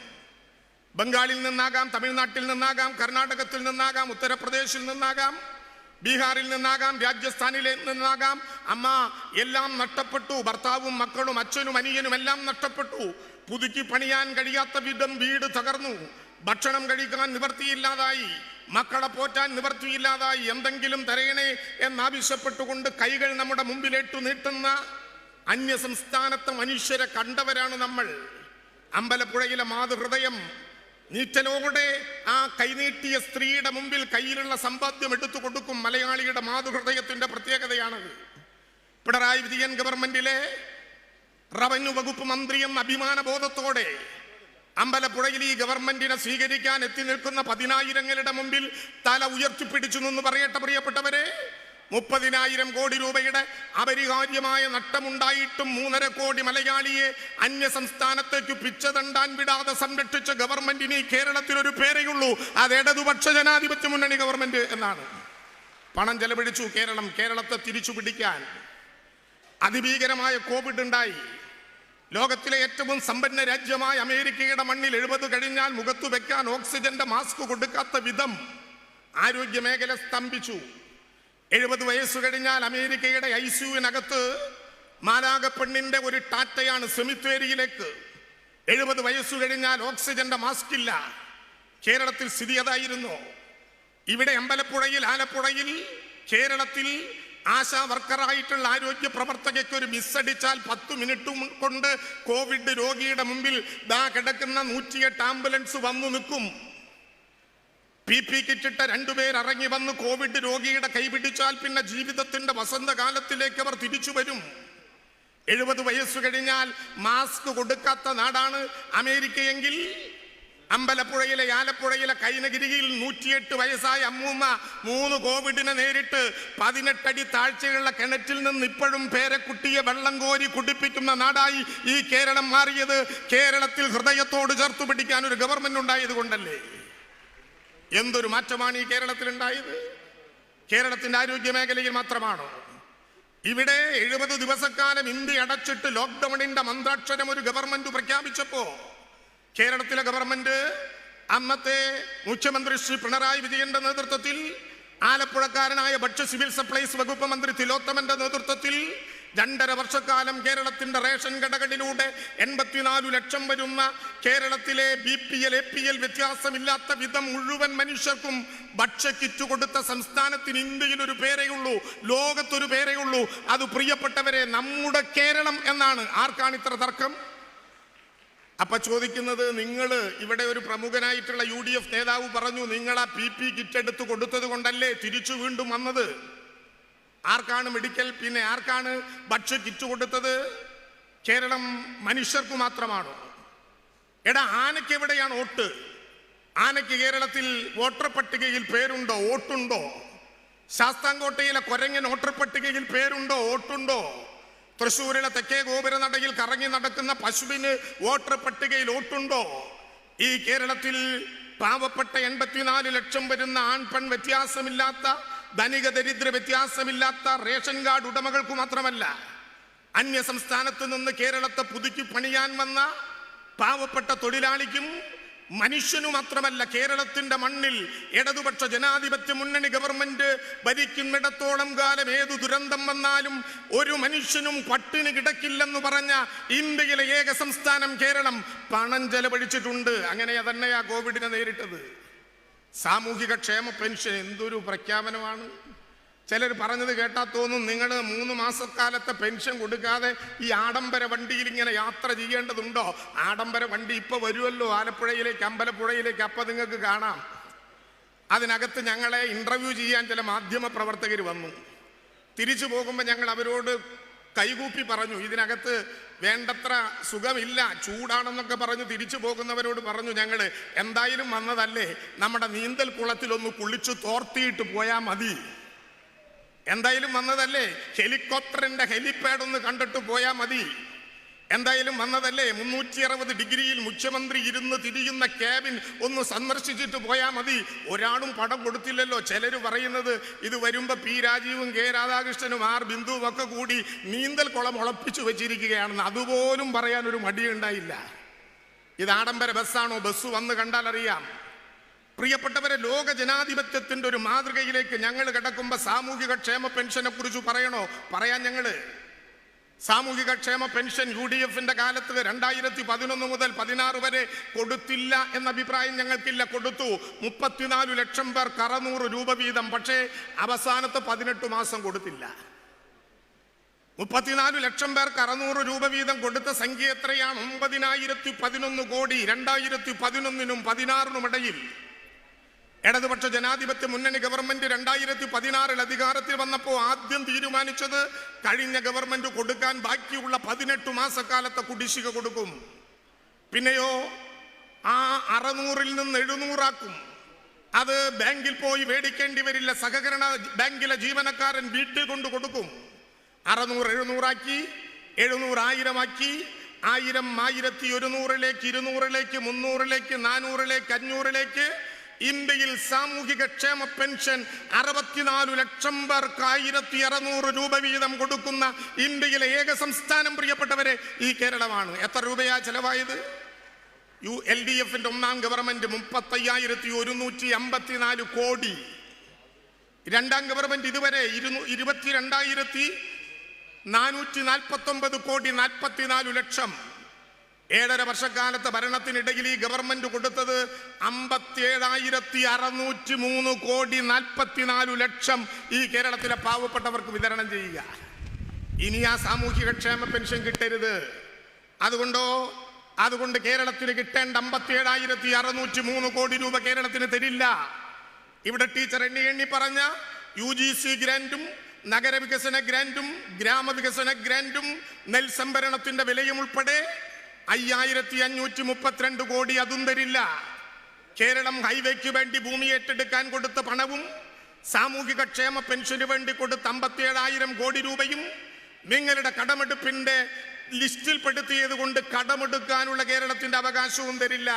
A: ബംഗാളിൽ നിന്നാകാം തമിഴ്നാട്ടിൽ നിന്നാകാം കർണാടകത്തിൽ നിന്നാകാം ഉത്തർപ്രദേശിൽ നിന്നാകാം ബീഹാറിൽ നിന്നാകാം രാജസ്ഥാനിൽ നിന്നാകാം. അമ്മ എല്ലാം നഷ്ടപ്പെട്ടു. ഭർത്താവും മക്കളും അച്ഛനും അനിയനും എല്ലാം നഷ്ടപ്പെട്ടു. പുതുക്കി പണിയാൻ കഴിയാത്ത വിധം വീട് തകർന്നു. ഭക്ഷണം കഴിക്കാൻ നിവർത്തിയില്ലാതായി മക്കളെ പോറ്റാൻ നിവർത്തിയില്ലാതായി എന്തെങ്കിലും തരയണേ എന്നാവശ്യപ്പെട്ടുകൊണ്ട് കൈകൾ നമ്മുടെ മുമ്പിലേട്ടു നീട്ടുന്ന അന്യ സംസ്ഥാനത്തെ മനുഷ്യരെ കണ്ടവരാണ് നമ്മൾ. അമ്പലപ്പുഴയിലെ മാതൃഹൃദയം നീറ്റലോടെ ആ കൈനീട്ടിയ സ്ത്രീയുടെ മുമ്പിൽ കയ്യിലുള്ള സമ്പാദ്യം എടുത്തു കൊടുക്കും മലയാളിയുടെ മാതൃഹൃദയത്തിന്റെ പ്രത്യേകതയാണത് പിണറായി വിജയൻ ഗവൺമെന്റിലെ റവന്യൂ വകുപ്പ് മന്ത്രിയും അഭിമാനബോധത്തോടെ അമ്പലപ്പുഴയിൽ ഈ ഗവൺമെന്റിനെ സ്വീകരിക്കാൻ എത്തി നിൽക്കുന്ന പതിനായിരങ്ങളുടെ മുമ്പിൽ തല ഉയർത്തിപ്പിടിച്ചു നിന്ന് പറയട്ടെ പ്രിയപ്പെട്ടവരെ. മുപ്പതിനായിരം കോടി രൂപയുടെ അപരിഹാര്യമായ നഷ്ടമുണ്ടായിട്ടും മൂന്നര കോടി മലയാളിയെ അന്യ സംസ്ഥാനത്തേക്ക് പിച്ചതണ്ടാൻ വിടാതെ സംരക്ഷിച്ച ഗവൺമെന്റിന് കേരളത്തിൽ ഒരു പേരേയുള്ളൂ അത് ഇടതുപക്ഷ ജനാധിപത്യ മുന്നണി ഗവൺമെന്റ് എന്നാണ്. പണം ചെലവഴിച്ചു കേരളം കേരളത്തെ തിരിച്ചു പിടിക്കാൻ. അതിഭീകരമായ കോവിഡ് ഉണ്ടായി. ലോകത്തിലെ ഏറ്റവും സമ്പന്ന രാജ്യമായ അമേരിക്കയുടെ മണ്ണിൽ എഴുപത് കഴിഞ്ഞാൽ മുഖത്തു വെക്കാൻ ഓക്സിജന്റെ മാസ്ക് കൊടുക്കാത്ത വിധം ആരോഗ്യ മേഖല സ്തംഭിച്ചു. എഴുപത് വയസ്സ് കഴിഞ്ഞാൽ അമേരിക്കയുടെ ഐ സിയുവിനകത്ത് മാലാകപ്പെണ്ണിന്റെ ഒരു ടാറ്റയാണ് സെമിത്തേരിയിലേക്ക്. എഴുപത് വയസ്സ് കഴിഞ്ഞാൽ ഓക്സിജന്റെ മാസ്ക് ഇല്ല കേരളത്തിൽ സ്ഥിതി അതായിരുന്നു. ഇവിടെ അമ്പലപ്പുഴയിൽ ആലപ്പുഴയിൽ കേരളത്തിൽ ആശാ വർക്കറായിട്ടുള്ള ആരോഗ്യ പ്രവർത്തകയ്ക്ക് ഒരു മിസ്സടിച്ചാൽ പത്ത് മിനിറ്റ് കൊണ്ട് കോവിഡ് രോഗിയുടെ മുമ്പിൽ ദാ കിടക്കുന്ന നൂറ്റിയെട്ട് ആംബുലൻസ് വന്നു നിൽക്കും. പി പി കിറ്റിട്ട രണ്ടുപേർ ഇറങ്ങി വന്ന് കോവിഡ് രോഗിയുടെ കൈപിടിച്ചാൽ പിന്നെ ജീവിതത്തിന്റെ വസന്തകാലത്തിലേക്ക് അവർ തിരിച്ചു വരും. എഴുപത് വയസ്സ് കഴിഞ്ഞാൽ മാസ്ക് കൊടുക്കാത്ത നാടാണ് അമേരിക്കയെങ്കിൽ അമ്പലപ്പുഴയിലെ ആലപ്പുഴയിലെ കൈനഗിരിയിൽ നൂറ്റിയെട്ട് വയസ്സായ അമ്മൂമ്മ മൂന്ന് കോവിഡിനെ നേരിട്ട് പതിനെട്ടടി താഴ്ചയുള്ള കിണറ്റിൽ നിന്ന് ഇപ്പോഴും പേരക്കുട്ടിയെ വെള്ളം കോരി കുടിപ്പിക്കുന്ന നാടായി ഈ കേരളം മാറിയത്. കേരളത്തിൽ ഹൃദയത്തോട് ചേർത്ത് പിടിക്കാൻ ഒരു ഗവൺമെന്റ് ഉണ്ടായത് കൊണ്ടല്ലേ എന്തൊരു മാറ്റമാണ് ഈ കേരളത്തിൽ ഉണ്ടായത്? കേരളത്തിന്റെ ആരോഗ്യ മേഖലയിൽ മാത്രമാണോ? ഇവിടെ എഴുപത് ദിവസക്കാലം ഇന്ത്യ അടച്ചിട്ട് ലോക്ക്ഡൌണിന്റെ മന്ത്രാക്ഷരം ഒരു ഗവൺമെന്റ് പ്രഖ്യാപിച്ചപ്പോ കേരളത്തിലെ ഗവൺമെന്റ് അന്നത്തെ മുഖ്യമന്ത്രി ശ്രീ പിണറായി വിജയന്റെ നേതൃത്വത്തിൽ ആലപ്പുഴക്കാരനായ ഭക്ഷ്യ സിവിൽ സപ്ലൈസ് വകുപ്പ് മന്ത്രി തിലോത്തമന്റെ നേതൃത്വത്തിൽ രണ്ടര വർഷക്കാലം കേരളത്തിന്റെ റേഷൻ കടകളിലൂടെ എൺപത്തിനാലു ലക്ഷം വരുന്ന കേരളത്തിലെ B P L A P L വ്യത്യാസമില്ലാത്ത വിധം മുഴുവൻ മനുഷ്യർക്കും ഭക്ഷ്യക്കിറ്റ് കൊടുത്ത സംസ്ഥാനത്തിന് ഇന്ത്യയിൽ ഒരു പേരേയുള്ളൂ ലോകത്തൊരു പേരേയുള്ളൂ അത് പ്രിയപ്പെട്ടവരെ നമ്മുടെ കേരളം എന്നാണ്. ആർക്കാണ് ഇത്ര തർക്കം? അപ്പൊ ചോദിക്കുന്നത് നിങ്ങൾ ഇവിടെ ഒരു പ്രമുഖനായിട്ടുള്ള യു ഡി എഫ് നേതാവ് പറഞ്ഞു നിങ്ങൾ ആ പി പി കിറ്റ് എടുത്ത് കൊടുത്തത് കൊണ്ടല്ലേ തിരിച്ചു വീണ്ടും വന്നത്? ആർക്കാണ് മെഡിക്കൽ പിന്നെ ആർക്കാണ് ഭക്ഷ്യ കിറ്റ് കൊടുത്തത്? കേരളം മനുഷ്യർക്ക് മാത്രമാണോ? എടാ ആനയ്ക്ക് എവിടെയാണ് വോട്ട്? ആനയ്ക്ക് കേരളത്തിൽ വോട്ടർ പട്ടികയിൽ പേരുണ്ടോ? വോട്ടുണ്ടോ? ശാസ്താംകോട്ടയിലെ കൊരങ്ങൻ വോട്ടർ പട്ടികയിൽ പേരുണ്ടോ? വോട്ടുണ്ടോ? തൃശ്ശൂരിലെ തെക്കേ ഗോപുരനടയിൽ കറങ്ങി നടക്കുന്ന പശുവിന് വോട്ടർ പട്ടികയിൽ വോട്ടുണ്ടോ? ഈ കേരളത്തിൽ പാവപ്പെട്ട എൺപത്തിനാല് ലക്ഷം വരുന്ന ആൺ പെൺ വ്യത്യാസമില്ലാത്ത ധനിക ദരിദ്ര വ്യത്യാസമില്ലാത്ത റേഷൻ കാർഡ് ഉടമകൾക്ക് മാത്രമല്ല അന്യ സംസ്ഥാനത്ത് നിന്ന് കേരളത്തെ പുതുക്കി പണിയാൻ വന്ന പാവപ്പെട്ട തൊഴിലാളിക്കും മനുഷ്യനു മാത്രമല്ല കേരളത്തിന്റെ മണ്ണിൽ ഇടതുപക്ഷ ജനാധിപത്യ മുന്നണി ഗവൺമെന്റ് ഭരിക്കുന്നിടത്തോളം കാലം ഏതു ദുരന്തം വന്നാലും ഒരു മനുഷ്യനും പട്ടിണി കിടക്കില്ലെന്ന് പറഞ്ഞ ഇന്ത്യയിലെ ഏക സംസ്ഥാനം കേരളം പണം ചെലവഴിച്ചിട്ടുണ്ട്. അങ്ങനെ തന്നെയാ കോവിഡിനെ നേരിട്ടത്. സാമൂഹിക ക്ഷേമ പെൻഷൻ എന്തൊരു പ്രഖ്യാപനമാണ്. ചിലർ പറഞ്ഞത് കേട്ടാ തോന്നും. നിങ്ങൾ മൂന്ന് മാസക്കാലത്തെ പെൻഷൻ കൊടുക്കാതെ ഈ ആഡംബര വണ്ടിയിൽ ഇങ്ങനെ യാത്ര ചെയ്യേണ്ടതുണ്ടോ? ആഡംബര വണ്ടി ഇപ്പൊ വരുമല്ലോ ആലപ്പുഴയിലേക്ക് അമ്പലപ്പുഴയിലേക്ക്. അപ്പൊ നിങ്ങൾക്ക് കാണാം. അതിനകത്ത് ഞങ്ങളെ ഇന്റർവ്യൂ ചെയ്യാൻ ചില മാധ്യമ പ്രവർത്തകർ വന്നു. തിരിച്ചു പോകുമ്പോൾ ഞങ്ങൾ അവരോട് കൈകൂപ്പി പറഞ്ഞു. ഇതിനകത്ത് വേണ്ടത്ര സുഖമില്ല ചൂടാണെന്നൊക്കെ പറഞ്ഞു തിരിച്ചു പോകുന്നവരോട് പറഞ്ഞു ഞങ്ങൾ എന്തായാലും വന്നതല്ലേ? നമ്മുടെ നീന്തൽ കുളത്തിലൊന്ന് കുളിച്ചു തോർത്തിയിട്ട് പോയാൽ മതി. എന്തായാലും വന്നതല്ലേ? ഹെലികോപ്റ്ററിന്റെ ഹെലിപാഡ് ഒന്ന് കണ്ടിട്ട് പോയാൽ മതി. എന്തായാലും വന്നതല്ലേ? മുന്നൂറ്റി അറുപത് ഡിഗ്രിയിൽ മുഖ്യമന്ത്രി ഇരുന്ന് തിരിയുന്ന ക്യാബിൻ ഒന്ന് സന്ദർശിച്ചിട്ട് പോയാൽ മതി. ഒരാളും പടം കൊടുത്തില്ലല്ലോ. ചിലര് പറയുന്നത് ഇത് വരുമ്പോൾ പി രാജീവും കെ രാധാകൃഷ്ണനും ആർ ബിന്ദുവും ഒക്കെ കൂടി നീന്തൽ കുളം ഉളപ്പിച്ചു വെച്ചിരിക്കുകയാണെന്ന് അതുപോലും പറയാൻ ഒരു മടിയുണ്ടായില്ല. ഇത് ആഡംബര ബസ്സാണോ? ബസ് വന്ന് കണ്ടാൽ അറിയാം പ്രിയപ്പെട്ടവരെ ലോക ജനാധിപത്യത്തിന്റെ ഒരു മാതൃകയിലേക്ക് ഞങ്ങൾ കിടക്കുമ്പോൾ സാമൂഹിക ക്ഷേമ പെൻഷനെ കുറിച്ച് പറയണോ? പറയാൻ ഞങ്ങൾ. സാമൂഹിക ക്ഷേമ പെൻഷൻ യു ഡി എഫിന്റെ കാലത്ത് രണ്ടായിരത്തി പതിനൊന്ന് മുതൽ പതിനാറ് വരെ കൊടുത്തില്ല എന്ന അഭിപ്രായം ഞങ്ങൾക്കില്ല. കൊടുത്തു. മുപ്പത്തിനാല് ലക്ഷം പേർ അറുന്നൂറ് രൂപ വീതം. പക്ഷേ അവസാനത്തെ പതിനെട്ട് മാസം കൊടുത്തില്ല. മുപ്പത്തിനാല് ലക്ഷം പേർക്ക് അറുന്നൂറ് രൂപ വീതം കൊടുത്ത സംഖ്യ എത്രയാണ്? ഒമ്പതിനായിരത്തി പതിനൊന്ന് കോടി. രണ്ടായിരത്തി പതിനൊന്നിനും പതിനാറിനും ഇടയിൽ ഇടതുപക്ഷ ജനാധിപത്യ മുന്നണി ഗവൺമെന്റ് രണ്ടായിരത്തി പതിനാറിൽ അധികാരത്തിൽ വന്നപ്പോൾ ആദ്യം തീരുമാനിച്ചത് കഴിഞ്ഞ ഗവൺമെന്റ് കൊടുക്കാൻ ബാക്കിയുള്ള പതിനെട്ട് മാസക്കാലത്തെ കുടിശ്ശിക കൊടുക്കും. പിന്നെയോ ആ അറുന്നൂറിൽ നിന്ന് എഴുന്നൂറാക്കും. അത് ബാങ്കിൽ പോയി മേടിക്കേണ്ടി വരില്ല. സഹകരണ ബാങ്കിലെ ജീവനക്കാരൻ വീട്ടിൽ കൊണ്ട് കൊടുക്കും. അറുന്നൂറ് എഴുന്നൂറാക്കി എഴുന്നൂറായിരമാക്കി ആയിരം ആയിരത്തി ഒരുന്നൂറിലേക്ക് ഇരുന്നൂറിലേക്ക് മുന്നൂറിലേക്ക് നാനൂറിലേക്ക് അഞ്ഞൂറിലേക്ക് ഇന്ത്യയിൽ സാമൂഹിക ക്ഷേമ പെൻഷൻ അറുപത്തിനാല് ലക്ഷം പേർക്ക് ആയിരത്തി അറുന്നൂറ് രൂപ വീതം കൊടുക്കുന്ന ഇന്ത്യയിലെ ഏക സംസ്ഥാനം പ്രിയപ്പെട്ടവരെ ഈ കേരളമാണ്. എത്ര രൂപയാ ചെലവായത്? യു എൽ ഡി എഫിന്റെ ഒന്നാം ഗവൺമെന്റ് മുപ്പത്തയ്യായിരത്തി ഒരുന്നൂറ്റി അമ്പത്തിനാല് കോടി. രണ്ടാം ഗവൺമെന്റ് ഇതുവരെ ഇരുന്നൂ ഇരുപത്തിരണ്ടായിരത്തി നാനൂറ്റി നാൽപ്പത്തി ഒമ്പത് കോടി നാൽപ്പത്തിനാല് ലക്ഷം. ഏഴര വർഷക്കാലത്തെ ഭരണത്തിനിടയിൽ ഈ ഗവൺമെന്റ് കൊടുത്തത് അമ്പത്തിയേഴായിരത്തി അറുന്നൂറ്റി മൂന്ന് കോടി നാൽപ്പത്തിനാലു ലക്ഷം ഈ കേരളത്തിലെ പാവപ്പെട്ടവർക്ക് വിതരണം ചെയ്യുക. ഇനി ആ സാമൂഹിക ക്ഷേമ പെൻഷൻ കിട്ടരുത്. അതുകൊണ്ടോ? അതുകൊണ്ട് കേരളത്തിന് കിട്ടേണ്ട അമ്പത്തിയേഴായിരത്തി അറുന്നൂറ്റി മൂന്ന് കോടി രൂപ കേരളത്തിന് തരില്ല. ഇവിടെ ടീച്ചർ എണ്ണി എണ്ണി പറഞ്ഞ യു ജി സി ഗ്രാൻഡും നഗരവികസന ഗ്രാൻഡും ഗ്രാമവികസന ഗ്രാൻഡും നെൽ സംഭരണത്തിന്റെ വിലയും ഉൾപ്പെടെ അയ്യായിരത്തി അഞ്ഞൂറ്റി മുപ്പത്തിരണ്ട് കോടി അതും തരില്ല. കേരളം ഹൈവേക്ക് വേണ്ടി ഭൂമി ഏറ്റെടുക്കാൻ കൊടുത്ത പണവും സാമൂഹിക ക്ഷേമ പെൻഷന് വേണ്ടി കൊടുത്ത അമ്പത്തിയേഴായിരം കോടി രൂപയും നിങ്ങളുടെ കടമെടുപ്പിന്റെ ലിസ്റ്റിൽ പെടുത്തിയത് കൊണ്ട് കടമെടുക്കാനുള്ള കേരളത്തിന്റെ അവകാശവും തരില്ല.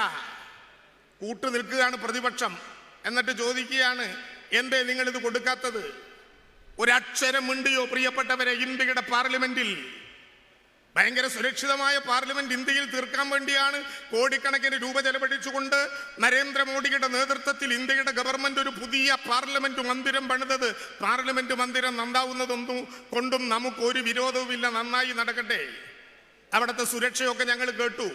A: കൂട്ടു നിൽക്കുകയാണ് പ്രതിപക്ഷം. എന്നിട്ട് ചോദിക്കുകയാണ് എന്തേ നിങ്ങളിത് കൊടുക്കാത്തത്? ഒരക്ഷരം മിണ്ടിയോ പ്രിയപ്പെട്ടവരെ ഇന്ത്യയുടെ പാർലമെന്റിൽ ഭയങ്കര സുരക്ഷിതമായ പാർലമെന്റ് ഇന്ത്യയിൽ തീർക്കാൻ വേണ്ടിയാണ് കോടിക്കണക്കിന് രൂപ ചെലവഴിച്ചുകൊണ്ട് നരേന്ദ്രമോദിയുടെ നേതൃത്വത്തിൽ ഇന്ത്യയുടെ ഗവൺമെന്റ് ഒരു പുതിയ പാർലമെന്റ് മന്ദിരം പണിതത്. പാർലമെന്റ് മന്ദിരം നന്നാവുന്നതൊന്നും കൊണ്ടും നമുക്ക് ഒരു വിരോധവുമില്ല. നന്നായി നടക്കട്ടെ. അവിടുത്തെ സുരക്ഷയൊക്കെ ഞങ്ങൾ കേട്ടു.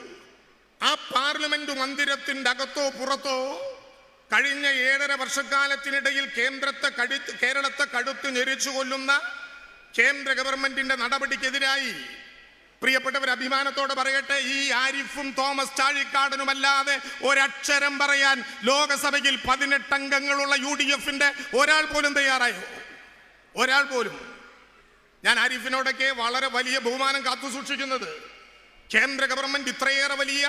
A: ആ പാർലമെന്റ് മന്ദിരത്തിന്റെ അകത്തോ പുറത്തോ കഴിഞ്ഞ ഏഴര വർഷക്കാലത്തിനിടയിൽ കേന്ദ്രത്തെ കഴുത്ത് കേരളത്തെ കഴുത്ത് ഞെരിച്ചു കൊല്ലുന്ന കേന്ദ്ര ഗവൺമെന്റിന്റെ നടപടിക്കെതിരായി പ്രിയപ്പെട്ടവർ അഭിമാനത്തോടെ പറയട്ടെ ഈ ആരിഫും തോമസ് ചാഴിക്കാടനുമല്ലാതെ ഒരക്ഷരം പറയാൻ ലോകസഭയിൽ പതിനെട്ട് അംഗങ്ങളുള്ള യു ഡി എഫിന്റെ ഒരാൾ പോലും തയ്യാറായോ? ഒരാൾ പോലും. ഞാൻ ആരിഫിനോടൊക്കെ വളരെ വലിയ ബഹുമാനം കാത്തു സൂക്ഷിക്കുന്നത് കേന്ദ്ര ഗവൺമെന്റ് ഇത്രയേറെ വലിയ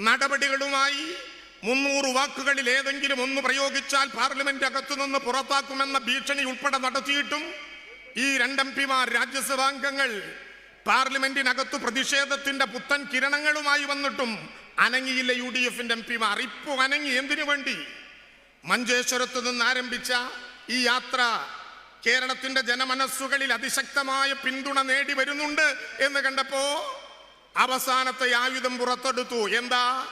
A: നടപടികളുമായി മുന്നൂറ് വാക്കുകളിൽ ഏതെങ്കിലും ഒന്ന് പ്രയോഗിച്ചാൽ പാർലമെന്റ് അകത്തുനിന്ന് പുറത്താക്കുമെന്ന ഭീഷണി ഉൾപ്പെടെ നടത്തിയിട്ടും ഈ രണ്ട് പിമാർ രാജ്യസഭാംഗങ്ങൾ പാർലമെന്റിനകത്ത് പ്രതിഷേധത്തിന്റെ പുത്തൻ കിരണങ്ങളുമായി വന്നിട്ടും അനങ്ങിയില്ല യു ഡി എഫിന്റെ എം പിമാർ ഇപ്പോൾ അനങ്ങി എന്തിനു വേണ്ടി? മഞ്ചേശ്വരത്ത് നിന്ന് ആരംഭിച്ച ഈ യാത്ര കേരളത്തിന്റെ ജനമനസ്സുകളിൽ അതിശക്തമായ പിന്തുണ നേടി വരുന്നുണ്ട് എന്ന് കണ്ടപ്പോ അവസാനത്തെ ആയുധം പുറത്തെടുത്തു. എന്താ?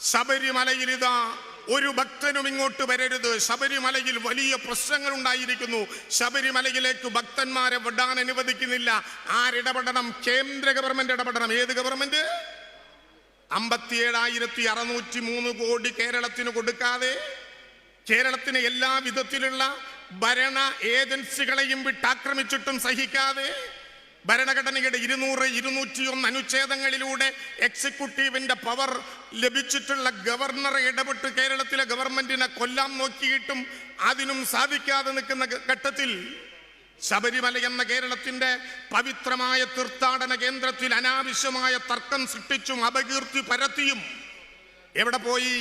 A: ശബരിമലയിൽ ഇതാ ഒരു ഭക്തനും ഇങ്ങോട്ട് വരരുത്. ശബരിമലയിൽ വലിയ പ്രശ്നങ്ങൾ ഉണ്ടായിരിക്കുന്നു ശബരിമലയിലേക്ക് ഭക്തന്മാരെ വിടാൻ അനുവദിക്കുന്നില്ല. ആരിടപെടണം? കേന്ദ്ര ഗവൺമെന്റ് ഇടപെടണം. ഏത് ഗവൺമെന്റ്? അമ്പത്തിയേഴായിരത്തി അറുന്നൂറ്റി മൂന്ന് കോടി കേരളത്തിന് കൊടുക്കാതെ കേരളത്തിന് എല്ലാ വിധത്തിലുള്ള ഭരണ ഏജൻസികളെയും വിട്ടാക്രമിച്ചിട്ടും സഹിക്കാതെ ഭരണഘടനയുടെ ഇരുന്നൂറ് ഇരുന്നൂറ്റിയൊന്ന് അനുച്ഛേദങ്ങളിലൂടെ എക്സിക്യൂട്ടീവിന്റെ പവർ ലഭിച്ചിട്ടുള്ള ഗവർണർ ഇടപെട്ട് കേരളത്തിലെ ഗവൺമെന്റിനെ കൊല്ലാൻ നോക്കിയിട്ടും അതിനും സാധിക്കാതെ നിൽക്കുന്ന ഘട്ടത്തിൽ ശബരിമല എന്ന കേരളത്തിന്റെ പവിത്രമായ തീർത്ഥാടന കേന്ദ്രത്തിൽ അനാവശ്യമായ തർക്കം സൃഷ്ടിച്ചും അപകീർത്തി പരത്തിയും എവിടെ പോയി?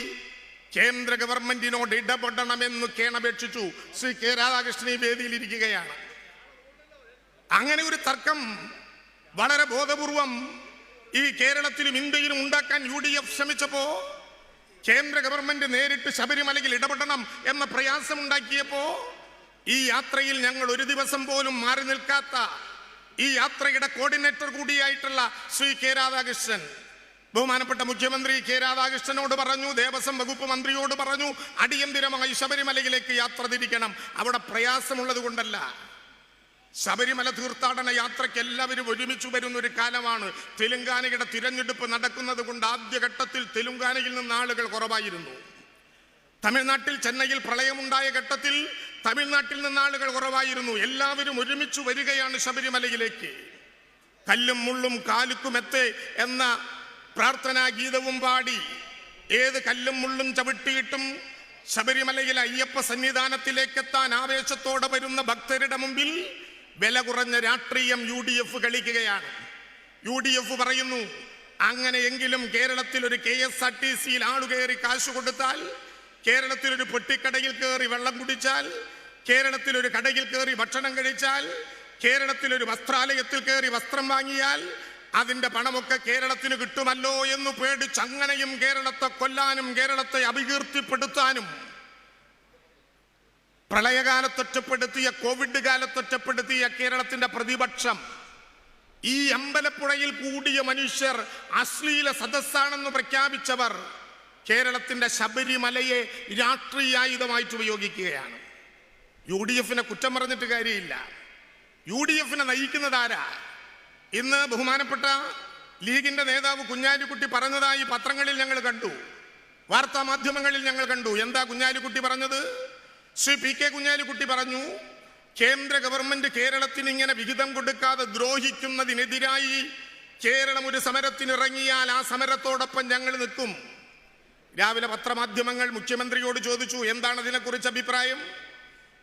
A: കേന്ദ്ര ഗവൺമെന്റിനോട് ഇടപെടണമെന്ന് കേണപേക്ഷിച്ചു. ശ്രീ കെ രാധാകൃഷ്ണൻ ഈ വേദിയിൽ ഇരിക്കുകയാണ്. അങ്ങനെ ഒരു തർക്കം വളരെ ബോധപൂർവം ഈ കേരളത്തിലും ഇന്ത്യയിലും ഉണ്ടാക്കാൻ യു ഡി എഫ് ശ്രമിച്ചപ്പോ കേന്ദ്ര ഗവൺമെന്റ് നേരിട്ട് ശബരിമലയിൽ ഇടപെടണം എന്ന പ്രയാസം ഉണ്ടാക്കിയപ്പോ ഈ യാത്രയിൽ ഞങ്ങൾ ഒരു ദിവസം പോലും മാറി നിൽക്കാത്ത ഈ യാത്രയുടെ കോർഡിനേറ്റർ കൂടിയായിട്ടുള്ള ശ്രീ കെ രാധാകൃഷ്ണൻ ബഹുമാനപ്പെട്ട മുഖ്യമന്ത്രി കെ രാധാകൃഷ്ണനോട് പറഞ്ഞു ദേവസ്വം വകുപ്പ് മന്ത്രിയോട് പറഞ്ഞു അടിയന്തിരമായി ശബരിമലയിലേക്ക് യാത്ര തിരിക്കണം. അവിടെ പ്രയാസമുള്ളത് കൊണ്ടല്ല ശബരിമല തീർത്ഥാടന യാത്രയ്ക്ക് എല്ലാവരും ഒരുമിച്ച് വരുന്ന ഒരു കാലമാണ്. തെലുങ്കാനയുടെ തിരഞ്ഞെടുപ്പ് നടക്കുന്നത് കൊണ്ട് ആദ്യഘട്ടത്തിൽ തെലുങ്കാനയിൽ നിന്ന് ആളുകൾ കുറവായിരുന്നു. തമിഴ്നാട്ടിൽ ചെന്നൈയിൽ പ്രളയമുണ്ടായ ഘട്ടത്തിൽ തമിഴ്നാട്ടിൽ നിന്ന് ആളുകൾ കുറവായിരുന്നു. എല്ലാവരും ഒരുമിച്ച് വരികയാണ് ശബരിമലയിലേക്ക്. കല്ലും മുള്ളും കാലുക്കുമെത്തെ എന്ന പ്രാർത്ഥനാ ഗീതവും പാടി ഏത് കല്ലും മുള്ളും ചവിട്ടിയിട്ടും ശബരിമലയിലെ അയ്യപ്പ സന്നിധാനത്തിലേക്കെത്താൻ ആവേശത്തോടെ വരുന്ന ഭക്തരുടെ മുമ്പിൽ വില കുറഞ്ഞ രാഷ്ട്രീയം യു ഡി എഫ് കളിക്കുകയാണ്. യു ഡി എഫ് പറയുന്നു അങ്ങനെയെങ്കിലും കേരളത്തിൽ ഒരു കെ എസ് ആർ ടി സിയിൽ ആളുകയറി കാശ് കൊടുത്താൽ കേരളത്തിൽ ഒരു പൊട്ടിക്കടയിൽ കയറി വെള്ളം കുടിച്ചാൽ കേരളത്തിൽ ഒരു കടയിൽ കയറി ഭക്ഷണം കഴിച്ചാൽ കേരളത്തിൽ ഒരു വസ്ത്രാലയത്തിൽ കയറി വസ്ത്രം വാങ്ങിയാൽ അതിന്റെ പണമൊക്കെ കേരളത്തിന് കിട്ടുമല്ലോ എന്ന് പേടിച്ച് അങ്ങനെയും കേരളത്തെ കൊല്ലാനും കേരളത്തെ അപകീർത്തിപ്പെടുത്താനും പ്രളയകാലത്തൊറ്റപ്പെടുത്തിയ കോവിഡ് കാലത്തൊറ്റപ്പെടുത്തിയ കേരളത്തിന്റെ പ്രതിപക്ഷം ഈ അമ്പലപ്പുഴയിൽ കൂടിയ മനുഷ്യർ അശ്ലീല സദസ്സാണെന്ന് പ്രഖ്യാപിച്ചവർ കേരളത്തിന്റെ ശബരിമലയെ രാഷ്ട്രീയായുധമായിട്ട് ഉപയോഗിക്കുകയാണ്. യു ഡി എഫിനെ കുറ്റം പറഞ്ഞിട്ട് കാര്യമില്ല. യു ഡി എഫിനെ നയിക്കുന്നതാരാ? ഇന്ന് ബഹുമാനപ്പെട്ട ലീഗിന്റെ നേതാവ് കുഞ്ഞാലിക്കുട്ടി പറഞ്ഞതായി പത്രങ്ങളിൽ ഞങ്ങൾ കണ്ടു. വാർത്താ മാധ്യമങ്ങളിൽ ഞങ്ങൾ കണ്ടു. എന്താ കുഞ്ഞാലിക്കുട്ടി പറഞ്ഞത്? ശ്രീ പി കെ കുഞ്ഞാലിക്കുട്ടി പറഞ്ഞു കേന്ദ്ര ഗവൺമെന്റ് കേരളത്തിന് ഇങ്ങനെ വിഹിതം കൊടുക്കാതെ ദ്രോഹിക്കുന്നതിനെതിരായി കേരളം ഒരു സമരത്തിനിറങ്ങിയാൽ ആ സമരത്തോടൊപ്പം ഞങ്ങൾ നിൽക്കും. രാവിലെ പത്രമാധ്യമങ്ങൾ മുഖ്യമന്ത്രിയോട് ചോദിച്ചു എന്താണ് അതിനെക്കുറിച്ച് അഭിപ്രായം?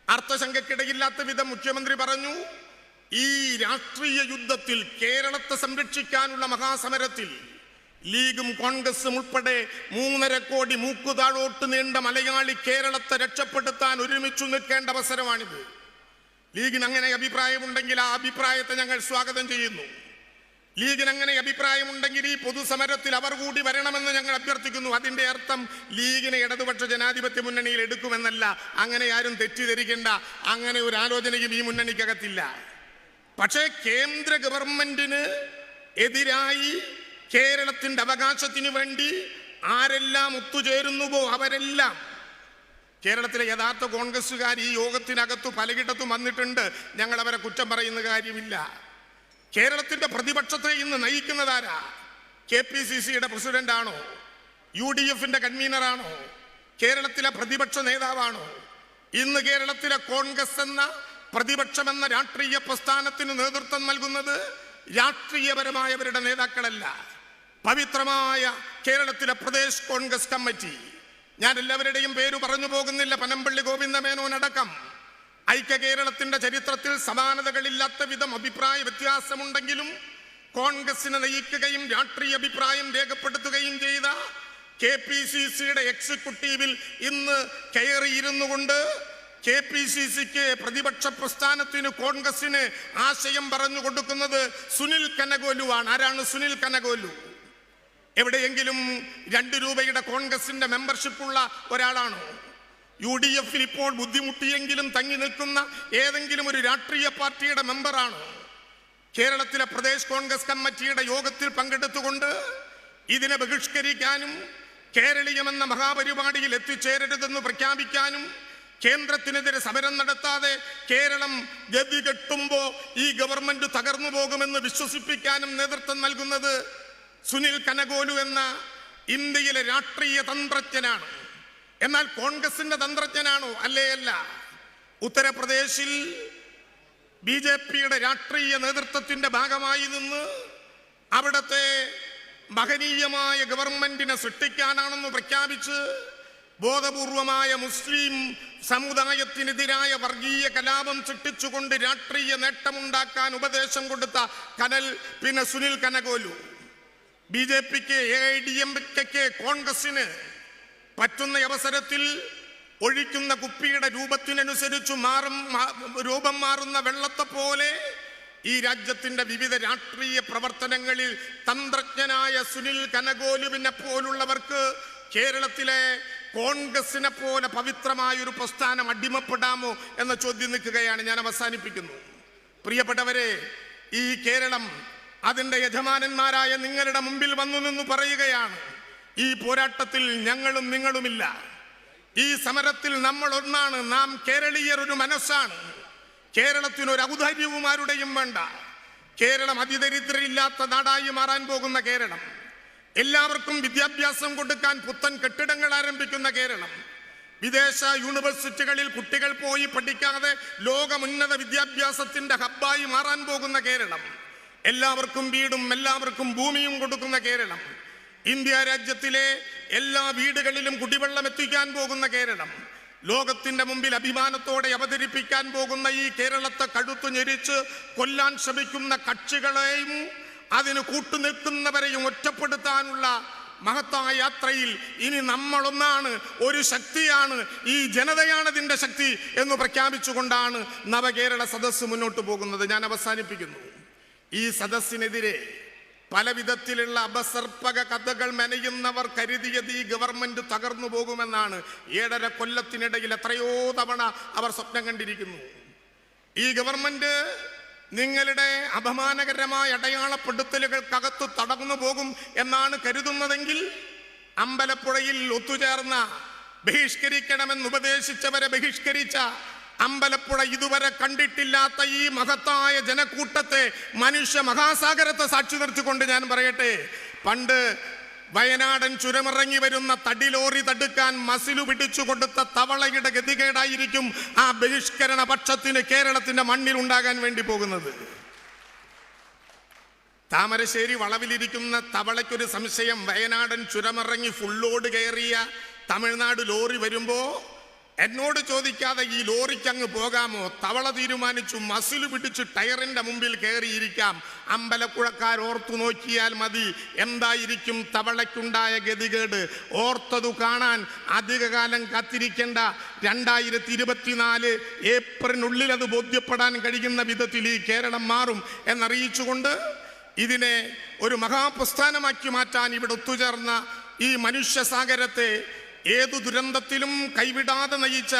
A: അർത്ഥശങ്കക്കിടയില്ലാത്ത വിധം മുഖ്യമന്ത്രി പറഞ്ഞു ഈ രാഷ്ട്രീയ യുദ്ധത്തിൽ കേരളത്തെ സംരക്ഷിക്കാനുള്ള മഹാസമരത്തിൽ ലീഗും കോൺഗ്രസും ഉൾപ്പെടെ മൂന്നര കോടി മൂക്കുതാഴോട്ട് നീണ്ട മലയാളി കേരളത്തെ രക്ഷപ്പെടുത്താൻ ഒരുമിച്ചു നിൽക്കേണ്ട അവസരമാണിത്. ലീഗിന് അങ്ങനെ അഭിപ്രായമുണ്ടെങ്കിൽ ആ അഭിപ്രായത്തെ ഞങ്ങൾ സ്വാഗതം ചെയ്യുന്നു. ലീഗിന് അങ്ങനെ അഭിപ്രായമുണ്ടെങ്കിൽ ഈ പൊതുസമരത്തിൽ അവർ കൂടി വരണമെന്ന് ഞങ്ങൾ അഭ്യർത്ഥിക്കുന്നു. അതിന്റെ അർത്ഥം ലീഗിനെ ഇടതുപക്ഷ ജനാധിപത്യ മുന്നണിയിൽ എടുക്കുമെന്നല്ല. അങ്ങനെ ആരും തെറ്റിദ്ധരിക്കേണ്ട. അങ്ങനെ ഒരു ആലോചനയും ഈ മുന്നണിക്കകത്തില്ല. പക്ഷേ കേന്ദ്ര ഗവൺമെന്റിന് എതിരായി കേരളത്തിന്റെ അവകാശത്തിന് വേണ്ടി ആരെല്ലാം ഒത്തുചേരുന്നുവോ അവരെല്ലാം. കേരളത്തിലെ യഥാർത്ഥ കോൺഗ്രസ്സുകാർ ഈ യോഗത്തിനകത്ത് പലകിടത്തും വന്നിട്ടുണ്ട്. ഞങ്ങൾ അവരെ കുറ്റം പറയുന്ന കാര്യമില്ല. കേരളത്തിന്റെ പ്രതിപക്ഷത്തെ ഇന്ന് നയിക്കുന്നതാരാ കെ പി സി സിയുടെ പ്രസിഡന്റ് ആണോ യു ഡി എഫിന്റെ കൺവീനറാണോ? കേരളത്തിലെ പ്രതിപക്ഷ നേതാവാണോ? ഇന്ന് കേരളത്തിലെ കോൺഗ്രസ് എന്ന പ്രതിപക്ഷമെന്ന രാഷ്ട്രീയ പ്രസ്ഥാനത്തിന് നേതൃത്വം നൽകുന്നത് രാഷ്ട്രീയപരമായവരുടെ നേതാക്കളല്ല. പവിത്രമായ കേരളത്തിലെ പ്രദേശ് കോൺഗ്രസ് കമ്മിറ്റി. ഞാൻ എല്ലാവരുടെയും പേര് പറഞ്ഞു പോകുന്നില്ല. പനമ്പള്ളി ഗോവിന്ദമേനോൻ അടക്കം. ഐക്യ കേരളത്തിന്റെ ചരിത്രത്തിൽ സമാനതകളില്ലാത്ത വിധം അഭിപ്രായ വ്യത്യാസമുണ്ടെങ്കിലും കോൺഗ്രസിനെ നയിക്കുകയും രാഷ്ട്രീയ അഭിപ്രായം രേഖപ്പെടുത്തുകയും ചെയ്ത കെ പി സി സിയുടെ എക്സിക്യൂട്ടീവിൽ ഇന്ന് കയറിയിരുന്നു കൊണ്ട് കെ പി സി സിക്ക് പ്രതിപക്ഷ പ്രസ്ഥാനത്തിന് കോൺഗ്രസിന് ആശയം പറഞ്ഞു കൊടുക്കുന്നത് സുനിൽ കനകോലുവാണ്. ആരാണ് സുനിൽ കനകോലു? എവിടെയെങ്കിലും രണ്ട് രൂപയുടെ കോൺഗ്രസിന്റെ മെമ്പർഷിപ്പുള്ള ഒരാളാണോ? യു ഡി എഫിൽ ഇപ്പോൾ ബുദ്ധിമുട്ടിയെങ്കിലും തങ്ങി നിൽക്കുന്ന ഏതെങ്കിലും ഒരു രാഷ്ട്രീയ പാർട്ടിയുടെ മെമ്പറാണോ? കേരളത്തിലെ പ്രദേശ് കോൺഗ്രസ് കമ്മിറ്റിയുടെ യോഗത്തിൽ പങ്കെടുത്തുകൊണ്ട് ഇതിനെ ബഹിഷ്കരിക്കാനും കേരളീയമെന്ന മഹാപരിപാടിയിൽ എത്തിച്ചേരരുതെന്ന് പ്രഖ്യാപിക്കാനും കേന്ദ്രത്തിനെതിരെ സമരം നടത്താതെ കേരളം ഗതി കെട്ടുമ്പോ ഈ ഗവൺമെന്റ് തകർന്നു പോകുമെന്ന് വിശ്വസിപ്പിക്കാനും നേതൃത്വം നൽകുന്നത് സുനിൽ കനകോലു എന്ന ഇന്ത്യയിലെ രാഷ്ട്രീയ തന്ത്രജ്ഞനാണ്. എന്നാൽ കോൺഗ്രസിന്റെ തന്ത്രജ്ഞനാണോ? അല്ലേ അല്ല. ഉത്തർപ്രദേശിൽ ബി ജെ പിയുടെ രാഷ്ട്രീയ നേതൃത്വത്തിന്റെ ഭാഗമായി നിന്ന് അവിടുത്തെ മഹനീയമായ ഗവൺമെന്റിനെ സൃഷ്ടിക്കാനാണെന്ന് പ്രഖ്യാപിച്ച് ബോധപൂർവമായ മുസ്ലിം സമുദായത്തിനെതിരായ വർഗീയ കലാപം സൃഷ്ടിച്ചുകൊണ്ട് രാഷ്ട്രീയ നേട്ടമുണ്ടാക്കാൻ ഉപദേശം കൊടുത്ത കനൽ പിന്നെ സുനിൽ കനകോലു. ബി ജെ പിക്ക് എ ഐ ഡി എം കെക്ക് കോൺഗ്രസിന് പറ്റുന്ന അവസരത്തിൽ ഒഴിക്കുന്ന കുപ്പിയുടെ രൂപത്തിനനുസരിച്ച് മാറും രൂപം മാറുന്ന വെള്ളത്തെ പോലെ ഈ രാജ്യത്തിന്റെ വിവിധ രാഷ്ട്രീയ പ്രവർത്തനങ്ങളിൽ തന്ത്രജ്ഞനായ സുനിൽ കനകോലുവിനെ പോലുള്ളവർക്ക് കേരളത്തിലെ കോൺഗ്രസിനെ പോലെ പവിത്രമായൊരു പ്രസ്ഥാനം അടിമപ്പെടാമോ എന്ന ചോദ്യം നിൽക്കുകയാണ് ഞാൻ അവസാനിപ്പിക്കുന്നു. പ്രിയപ്പെട്ടവരെ ഈ കേരളം അതിന്റെ യജമാനന്മാരായ നിങ്ങളുടെ മുമ്പിൽ വന്നു നിന്ന് പറയുകയാണ് ഈ പോരാട്ടത്തിൽ ഞങ്ങളും നിങ്ങളുമില്ല. ഈ സമരത്തിൽ നമ്മൾ ഒന്നാണ് നാം കേരളീയർ ഒരു മനസ്സാണ് കേരളത്തിന് ഒരു വേണ്ട. കേരളം അതിദരിദ്രയില്ലാത്ത നാടായി മാറാൻ പോകുന്ന കേരളം. എല്ലാവർക്കും വിദ്യാഭ്യാസം കൊടുക്കാൻ പുത്തൻ കെട്ടിടങ്ങൾ ആരംഭിക്കുന്ന കേരളം. വിദേശ യൂണിവേഴ്സിറ്റികളിൽ കുട്ടികൾ പോയി പഠിക്കാതെ ലോകമുന്നത വിദ്യാഭ്യാസത്തിന്റെ ഹബ്ബായി മാറാൻ പോകുന്ന കേരളം. എല്ലാവർക്കും വീടും എല്ലാവർക്കും ഭൂമിയും കൊടുക്കുന്ന കേരളം. ഇന്ത്യ രാജ്യത്തിലെ എല്ലാ വീടുകളിലും കുടിവെള്ളം എത്തിക്കാൻ പോകുന്ന കേരളം. ലോകത്തിന്റെ മുമ്പിൽ അഭിമാനത്തോടെ അവതരിപ്പിക്കാൻ പോകുന്ന ഈ കേരളത്തെ കഴുത്തു ഞെരിച്ച് കൊല്ലാൻ ശ്രമിക്കുന്ന കക്ഷികളെയും അതിന് കൂട്ടുനിൽക്കുന്നവരെയും ഒറ്റപ്പെടുത്താനുള്ള മഹത്തായ യാത്രയിൽ ഇനി നമ്മളൊന്നാണ് ഒരു ശക്തിയാണ് ഈ ജനതയാണ് ഇതിന്റെ ശക്തി എന്ന് പ്രഖ്യാപിച്ചുകൊണ്ടാണ് നവകേരള സദസ്സ് മുന്നോട്ട് പോകുന്നത്. ഞാൻ അവസാനിപ്പിക്കുന്നു. ഈ സദസ്സിനെതിരെ പല വിധത്തിലുള്ള അപസർപ്പക കഥകൾ മെനയുന്നവർ കരുതിയത് ഈ ഗവൺമെന്റ് തകർന്നു പോകുമെന്നാണ്. ഏഴര കൊല്ലത്തിനിടയിൽ എത്രയോ തവണ അവർ സ്വപ്നം കണ്ടിരിക്കുന്നു. ഈ ഗവൺമെന്റ് നിങ്ങളുടെ അപമാനകരമായ അടയാളപ്പെടുത്തലുകൾക്കകത്ത് തടർന്നു പോകും എന്നാണ് കരുതുന്നതെങ്കിൽ അമ്പലപ്പുഴയിൽ ഒത്തുചേർന്ന ബഹിഷ്കരിക്കണമെന്ന് ഉപദേശിച്ചവരെ ബഹിഷ്കരിച്ച അമ്പലപ്പുഴ ഇതുവരെ കണ്ടിട്ടില്ലാത്ത ഈ മഹത്തായ ജനക്കൂട്ടത്തെ മനുഷ്യ മഹാസാഗരത്തെ സാക്ഷി നിർത്തിക്കൊണ്ട് ഞാൻ പറയട്ടെ. പണ്ട് വയനാടൻ ചുരമിറങ്ങി വരുന്ന തടിലോറി തടുക്കാൻ മസിലു പിടിച്ചു കൊടുത്ത തവളയുടെ ഗതികേടായിരിക്കും ആ ബഹിഷ്കരണ പക്ഷത്തിന് കേരളത്തിന്റെ മണ്ണിൽ ഉണ്ടാകാൻ വേണ്ടി പോകുന്നത്. താമരശ്ശേരി വളവിലിരിക്കുന്ന തവളയ്ക്കൊരു സംശയം. വയനാടൻ ചുരമിറങ്ങി ഫുള്ളോട് കയറിയ തമിഴ്നാട് ലോറി വരുമ്പോ എന്നോട് ചോദിക്കാതെ ഈ ലോറിക്ക് അങ്ങ് പോകാമോ? തവള തീരുമാനിച്ചു മസിൽ പിടിച്ച് ടയറിന്റെ മുമ്പിൽ കയറിയിരിക്കാം. അമ്പലക്കുഴക്കാർ ഓർത്തു നോക്കിയാൽ മതി എന്തായിരിക്കും തവളയ്ക്കുണ്ടായ ഗതികേട്? ഓർത്തതു കാണാൻ അധികകാലം കാത്തിരിക്കേണ്ട രണ്ടായിരത്തി ഇരുപത്തിനാല് ഏപ്രിലിനുള്ളിൽ അത് ബോധ്യപ്പെടാൻ കഴിയുന്ന വിധത്തിൽ ഈ കേരളം മാറും എന്നറിയിച്ചുകൊണ്ട് ഇതിനെ ഒരു മഹാപ്രസ്ഥാനമാക്കി മാറ്റാൻ ഇവിടെ ഒത്തുചേർന്ന ഈ മനുഷ്യസാഗരത്തെ ഏതു ദുരന്തത്തിലും കൈവിടാതെ നയിച്ച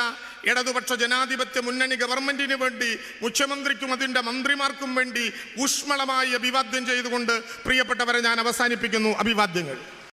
A: ഇടതുപക്ഷ ജനാധിപത്യ മുന്നണി ഗവൺമെന്റിന് വേണ്ടി മുഖ്യമന്ത്രിക്കും അതിന്റെ മന്ത്രിമാർക്കും വേണ്ടി ഊഷ്മളമായി അഭിവാദ്യം ചെയ്തുകൊണ്ട് പ്രിയപ്പെട്ടവരെ ഞാൻ അവസാനിപ്പിക്കുന്നു. അഭിവാദ്യങ്ങൾ.